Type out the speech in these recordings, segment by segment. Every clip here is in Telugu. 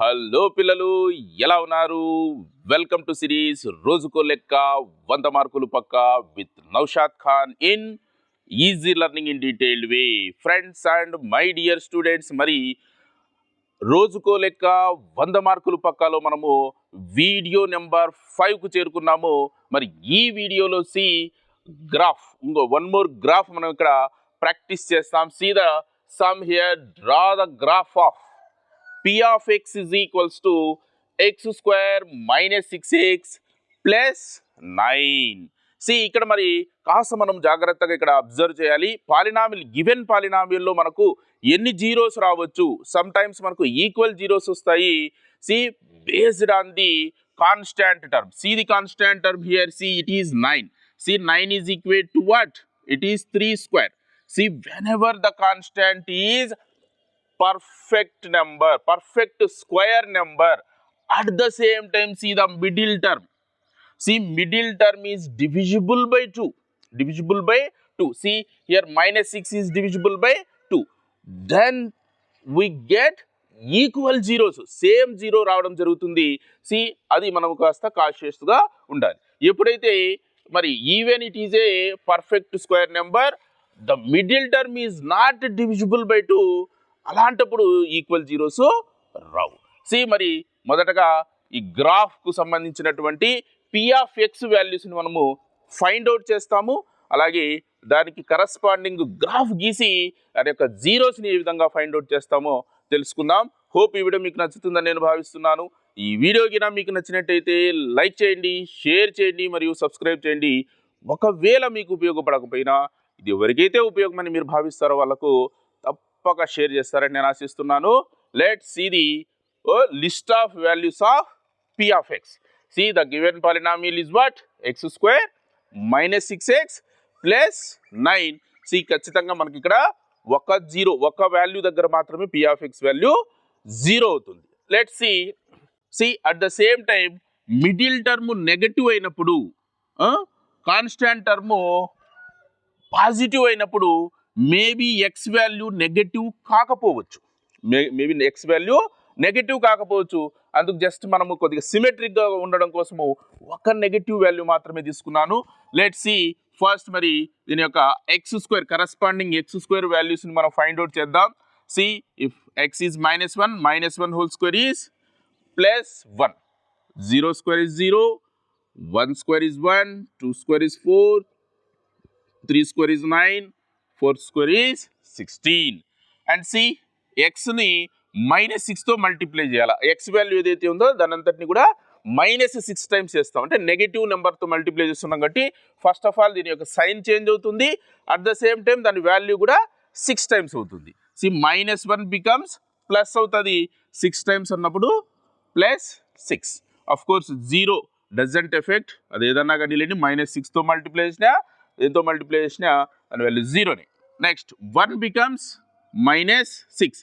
హలో పిల్లలు ఎలా ఉన్నారు? వెల్కమ్ టు సిరీస్ రోజుకో లెక్క వంద మార్కులు పక్క with Naushad Khan in easy learning in detailed way. Friends and my dear students మరి రోజుకో లెక్క వంద మార్కులు పక్కాలో మనము వీడియో నెంబర్ ఫైవ్కు చేరుకున్నాము. మరి ఈ వీడియోలో సి గ్రాఫ్ ఇంకో వన్ మోర్ గ్రాఫ్ మనం ఇక్కడ ప్రాక్టీస్ చేస్తాం. See the sum here draw the graph of p of x is equals to x square minus 6x plus nine see ఇక్కడ మరి కాస్త మనం జాగ్రత్తగా ఇక్కడ అబ్జర్వ్ చేయాలి. పాలినామిల్ గివెన్ పాలినామిల్లో మనకు ఎన్ని జీరోస్ రావచ్చు? సమ్ టైమ్స్ మనకు ఈక్వల్ జీరోస్ వస్తాయి. See based on the constant term see the constant term here see it is nine see nine is equate to what it is three square see whenever the constant is perfect number perfect square number at the same time see the middle term see middle term is divisible by two divisible by two see here minus six is divisible by two then we get equal zeros same zero రావడం జరుగుతుంది. సి అది మనం కాస్త కాషియస్గా ఉండాలి. ఎప్పుడైతే మరి even it is a perfect square number the middle term is not divisible by two అలాంటప్పుడు ఈక్వల్ జీరోస్ రావు. సి మరి మొదటగా ఈ గ్రాఫ్కు సంబంధించినటువంటి పి ఆఫ్ ఎక్స్ వాల్యూస్ని మనము ఫైండ్ అవుట్ చేస్తాము. అలాగే దానికి కరస్పాండింగ్ గ్రాఫ్ గీసి దాని యొక్క జీరోస్ని ఏ విధంగా ఫైండ్ అవుట్ చేస్తామో తెలుసుకుందాం. హోప్ ఈ వీడియో మీకు నచ్చుతుందని నేను భావిస్తున్నాను. ఈ వీడియో కినా మీకు నచ్చినట్టయితే లైక్ చేయండి షేర్ చేయండి మరియు సబ్స్క్రైబ్ చేయండి. ఒకవేళ మీకు ఉపయోగపడకపోయినా ఇది ఎవరికైతే ఉపయోగమని మీరు భావిస్తారో వాళ్ళకు తప్పక షేర్ చేస్తారని నేను ఆశిస్తున్నాను. Let see the list of values of P of X see the given polynomial is what X square minus six X plus nine see ఖచ్చితంగా మనకి ఇక్కడ ఒక జీరో ఒక వాల్యూ దగ్గర మాత్రమే P of X value zero అవుతుంది. Let see see at the same time middle term negative అయినప్పుడు కాన్స్టాంట్ టర్ము పాజిటివ్ అయినప్పుడు మేబీ ఎక్స్ వాల్యూ నెగటివ్ కాకపోవచ్చు. May maybe X value negative కాకపోవచ్చు. అందుకు జస్ట్ మనము కొద్దిగా సిమెట్రిక్గా ఉండడం కోసము ఒక నెగటివ్ వాల్యూ మాత్రమే తీసుకున్నాను. లెట్ సి ఫస్ట్ మరి దీని యొక్క X square corresponding X square వాల్యూస్ని మనం ఫైండ్ అవుట్ చేద్దాం. See if X is minus one minus one whole square is plus one zero square is zero one square is one two square is four three square is nine four square is sixteen. And see ఎక్స్ని minus సిక్స్తో మల్టిప్లై చేయాలి? ఎక్స్ వాల్యూ ఏదైతే ఉందో దాని అంతటిని కూడా మైనస్ సిక్స్ టైమ్స్ చేస్తాం. అంటే నెగిటివ్ నెంబర్తో మల్టిప్లై చేస్తున్నాం కాబట్టి ఫస్ట్ ఆఫ్ ఆల్ దీని యొక్క సైన్ చేంజ్ అవుతుంది. అట్ ద సేమ్ టైం దాని వాల్యూ కూడా సిక్స్ టైమ్స్ అవుతుంది. See minus one becomes plus అవుతుంది. సిక్స్ టైమ్స్ అన్నప్పుడు plus six of course zero doesn't effect అది ఏదన్నా కానీ లేని మైనస్ సిక్స్తో మల్టిప్లై చేసినా దీంతో మల్టిప్లై చేసినా దాని value జీరోనే. Next one becomes minus six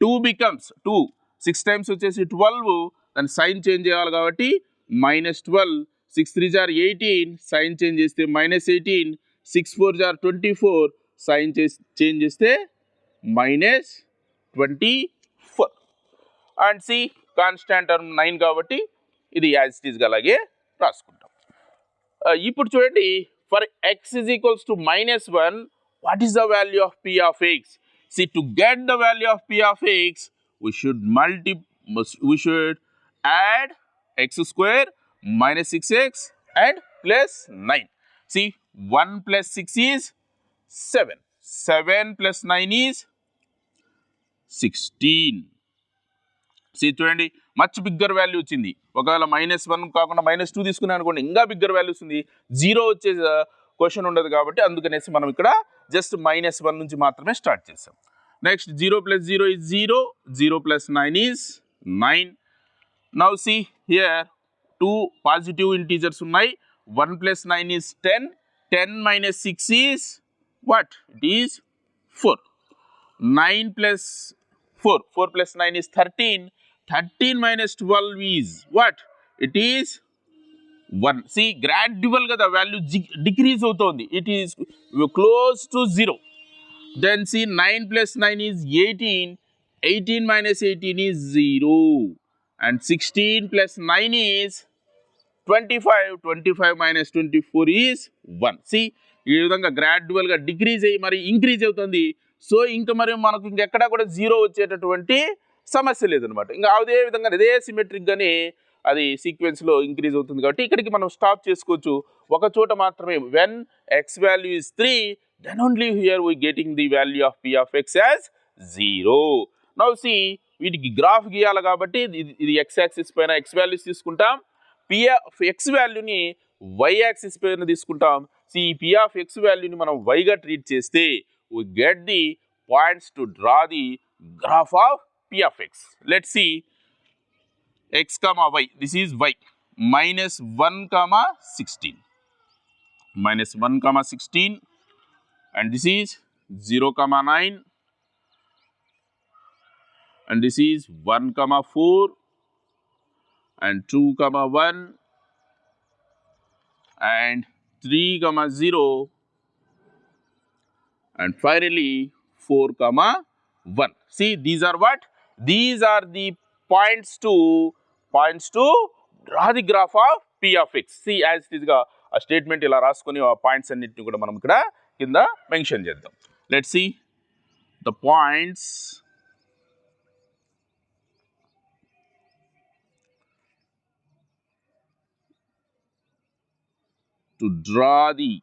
two becomes two six times వచ్చేసి ట్వెల్వ్ దాని సైన్ చేంజ్ చేయాలి కాబట్టి minus twelve six three jar eighteen sign change చేస్తే minus eighteen six four jar twenty four sign చేసి చేంజ్ చేస్తే minus twenty four and see constant term nine కాబట్టి ఇది యాజ్ ఇట్ ఈస్గా అలాగే రాసుకుంటాం. ఇప్పుడు చూడండి for x is equals to minus 1, what is the value of p of x? See, to get the value of p of x, we should multiply, we should add x square minus 6x and plus 9. See, 1 plus 6 is 7. 7 plus 9 is 16. See, 20. Much bigger value వచ్చింది. ఒకవేళ మైనస్ వన్ కాకుండా మైనస్ టూ తీసుకున్నాను అనుకోండి ఇంకా బిగ్గర్ వాల్యూ వస్తుంది. జీరో వచ్చే క్వశ్చన్ ఉండదు కాబట్టి అందుకనేసి మనం ఇక్కడ జస్ట్ మైనస్ వన్ నుంచి మాత్రమే స్టార్ట్ చేసాం next zero plus zero is zero zero plus nine is nine now see here two positive integers ఉన్నాయి. One plus nine is ten ten minus six is what it is four nine plus four four plus nine is thirteen thirteen minus twelve is what? It is one see గ్రాడ్యువల్గా ద వాల్యూ డిక్రీజ్ అవుతోంది. It is close to zero then see nine plus nine is eighteen eighteen minus eighteen is zero and sixteen plus nine is twenty five twenty five minus twenty four is one see ఈ విధంగా గ్రాడ్యువల్గా డిక్రీజ్ అయ్యి మరి ఇంక్రీజ్ అవుతుంది. సో ఇంకా మరి మనకు ఇంకెక్కడా కూడా జీరో వచ్చేటటువంటి సమస్య లేదనమాట ఇంకా అదే విధంగా అదే సిమెట్రిక్గానే అది సీక్వెన్స్లో ఇంక్రీజ్ అవుతుంది కాబట్టి ఇక్కడికి మనం స్టాప్ చేసుకోవచ్చు. ఒక చోట మాత్రమే. When X value is three then only here we getting the value of P of X as zero now see వీటికి గ్రాఫ్ గీయాలి కాబట్టి ఇది- ఇది ఎక్స్ యాక్సిస్ పైన ఎక్స్ వాల్యూస్ తీసుకుంటాం. పి ఆఫ్ ఎక్స్ వాల్యూని వై యాక్సిస్ పైన తీసుకుంటాం. సి పి ఆఫ్ ఎక్స్ వాల్యూని మనం వైగా ట్రీట్ చేస్తే we get the points to draw the graph of of x. Let us see. X comma y, this is y. Minus 1 comma 16, minus 1 comma 16 and this is 0 comma 9 and this is 1 comma 4 and 2 comma 1 and 3 comma 0 and finally 4 comma 1. See these are what? These are the points to points to draw the graph of p of x see as it is గా ఆ స్టేట్మెంట్ ఇలా రాసుకొని ఆ పాయింట్స్ అన్నిటిని కూడా మనం ఇక్కడ కింద మెన్షన్ చేద్దాం let see the points to draw the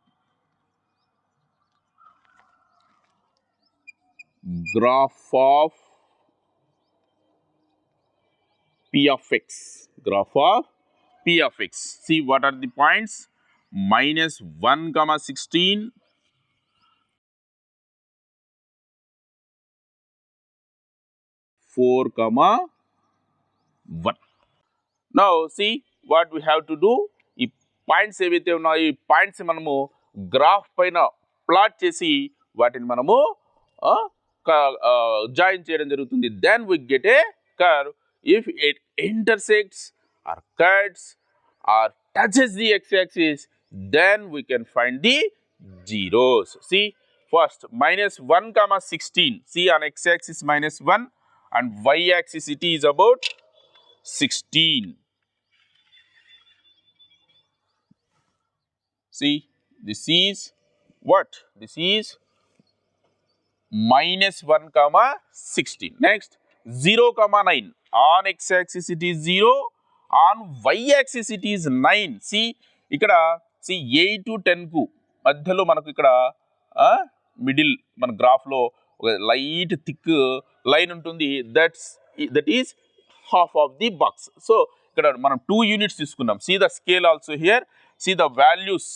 graph of p of x graph of p of x see what are the points minus 1 comma 16 four comma one. now see what we have to do ఈ పాయింట్స్ ఏవైతే ఉన్నాయో ఈ పాయింట్స్ మనము గ్రాఫ్ పైన ప్లాట్ చేసి వాటిని మనము జాయిన్ చేయడం జరుగుతుంది then we get a curve if it intersects or cuts or touches the x-axis, then we can find the zeros. See, first minus 1 comma 16, see on x-axis minus 1 and y-axis it is about 16. See, this is what? This is minus 1 comma 16. Next, 0 comma 9. On X axis it is zero on Y axis it is nine see ఇక్కడ సి ఎయిట్ టు టెన్కు మధ్యలో మనకు ఇక్కడ మిడిల్ మన గ్రాఫ్లో ఒక లైట్ థిక్ లైన్ ఉంటుంది. That's that is half of the box so ఇక్కడ మనం టూ యూనిట్స్ తీసుకున్నాం. See the scale also here see the values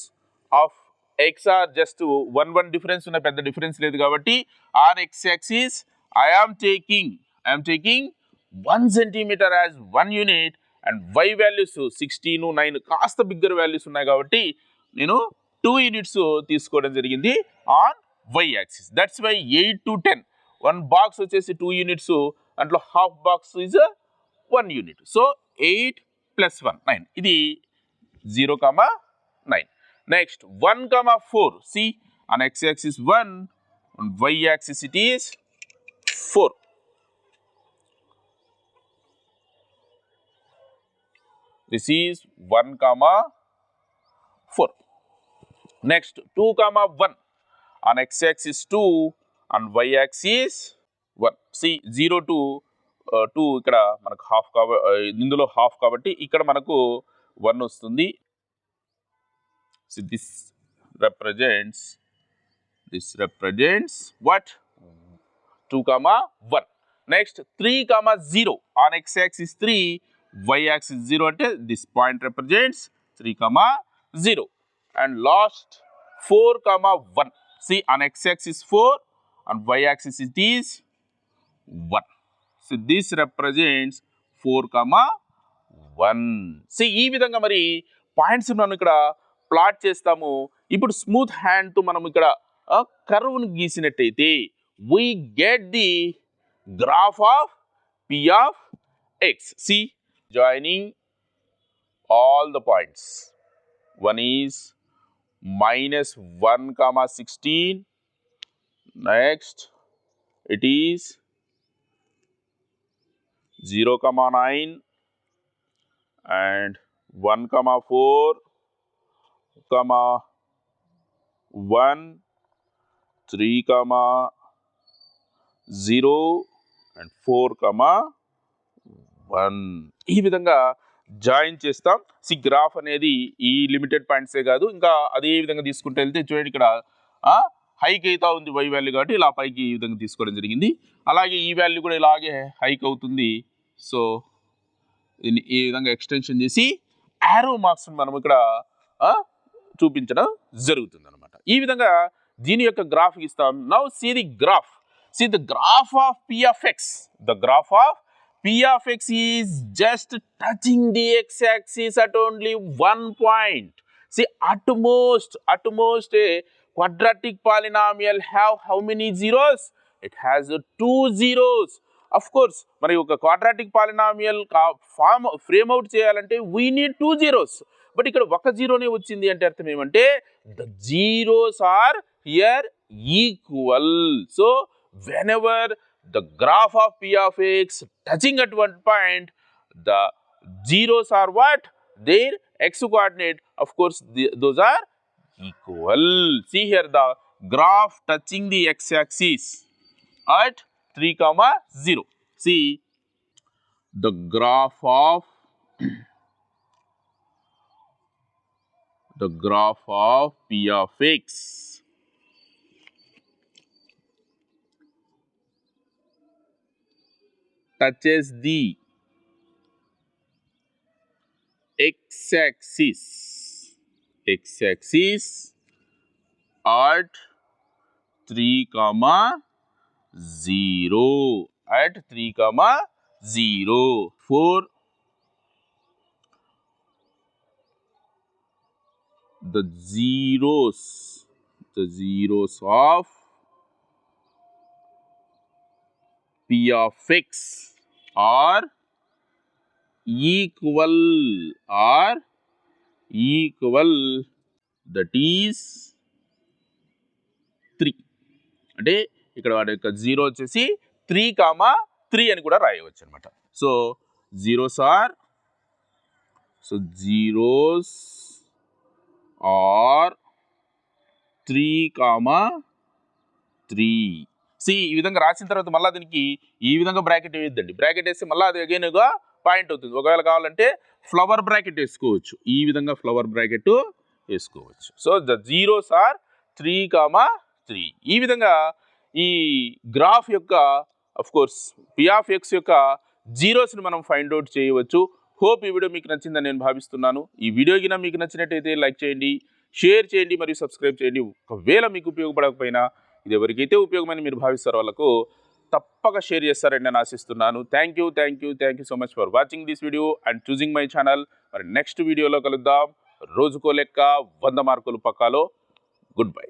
of X are just one one difference ఉన్న పెద్ద డిఫరెన్స్ లేదు కాబట్టి our X axis I am taking I'm taking one centimetre as one unit and Y values sixteen nine కాస్త బిగ్గర్ వాల్యూస్ ఉన్నాయి కాబట్టి నేను టూ యూనిట్స్ తీసుకోవడం జరిగింది on Y axis that's Y eight to ten one box వచ్చేసి టూ యూనిట్స్ దాంట్లో half box is one unit so eight plus one nine ఇది zero comma nine next one comma four see on X axis one Y axis it is four this is one comma four next two comma one on X axis two on Y axis one see zero to two ఇక్కడ మనకు హాఫ్ కాబ uh, ఇందులో హాఫ్ కాబట్టి ఇక్కడ మనకు వన్ వస్తుంది. See this represents this represents what? 2 comma 1 next 3 comma 0 on X axis 3 y axis 0 అంటే this point represents 3 comma 0 and last 4 comma 1 see on x axis 4 and y axis is this 1 see this represents 4 comma 1 see ఈ విధంగా మరి పాయింట్స్ మనం ఇక్కడ ప్లాట్ చేస్తాము ఇప్పుడు స్మూత్ హ్యాండ్తో మనం ఇక్కడ కర్వ్ను గీసినట్టయితే we get the graph of p of x see joining all the points. One is minus 1 comma 16. Next, it is 0 comma 9 and 1 comma 4 comma 1 3 comma 0 and 4 comma one. ఈ విధంగా జాయిన్ చేస్తాం. సి గ్రాఫ్ అనేది ఈ లిమిటెడ్ పాయింట్సే కాదు. ఇంకా అదే విధంగా తీసుకుంటే వెళ్తే చూడండి ఇక్కడ హైక్ అవుతా ఉంది వై వాల్యూ కాబట్టి ఇలా పైకి ఈ విధంగా తీసుకోవడం జరిగింది. అలాగే ఈ వాల్యూ కూడా ఇలాగే హైక్ అవుతుంది. సో దీన్ని ఈ విధంగా ఎక్స్టెన్షన్ చేసి యారో మార్క్స్ మనం ఇక్కడ చూపించడం జరుగుతుంది అనమాట ఈ విధంగా దీని యొక్క గ్రాఫ్ ఇస్తాం now see the graph. See the graph of p of x the graph of p of x is just touching the x axis at only one point see at most at a quadratic polynomial have how many zeros? It has two zeros. Of course మరి ఒక quadratic polynomial form frame out చేయాలంటే we need two zeros but ఇక్కడ ఒక జీరోనే వచ్చింది అంటే అర్థం ఏమంటే the zeros are here equal so whenever the graph of p of x touching at one point, the zeros are what? Their x coordinate, of course, the, those are equal. See here the graph touching the x axis at 3 comma 0. See the graph of the graph of p of x touches the x-axis. X-axis at 3 comma 0 at 3 comma 0 4 the zeros the zeros of p of x are equal are equal that is three అంటే ఇక్కడ వాడి యొక్క జీరో వచ్చేసి త్రీ కామా త్రీ అని కూడా రాయవచ్చు అనమాట so zeros are so zeros are three comma three see ఈ విధంగా రాసిన తర్వాత మళ్ళీ దీనికి ఈ విధంగా బ్రాకెట్ వేయద్దండి. బ్రాకెట్ వేస్తే మళ్ళీ అది అగైన్గా పాయింట్ అవుతుంది. ఒకవేళ కావాలంటే ఫ్లవర్ బ్రాకెట్ వేసుకోవచ్చు. ఈ విధంగా ఫ్లవర్ బ్రాకెట్ వేసుకోవచ్చు. So the zeros are three comma three ఈ విధంగా ఈ గ్రాఫ్ యొక్క of course p of x యొక్క జీరోస్ని మనం ఫైండ్ అవుట్ చేయవచ్చు. హోప్ ఈ వీడియో మీకు నచ్చిందని నేను భావిస్తున్నాను. ఈ వీడియో కింద మీకు నచ్చినట్టయితే లైక్ చేయండి షేర్ చేయండి మరియు సబ్స్క్రైబ్ చేయండి. ఒకవేళ మీకు ఉపయోగపడకపోయినా ఇది ఎవరికైతే ఉపయోగమని మీరు భావిస్తారు వాళ్ళకు తప్పక షేర్ చేస్తారని నేను ఆశిస్తున్నాను. Thank you thank you thank you so much for watching this video and choosing my channel మరి నెక్స్ట్ వీడియోలో కలుద్దాం. రోజుకో లెక్క వంద మార్కులు పక్కాలో. Good bye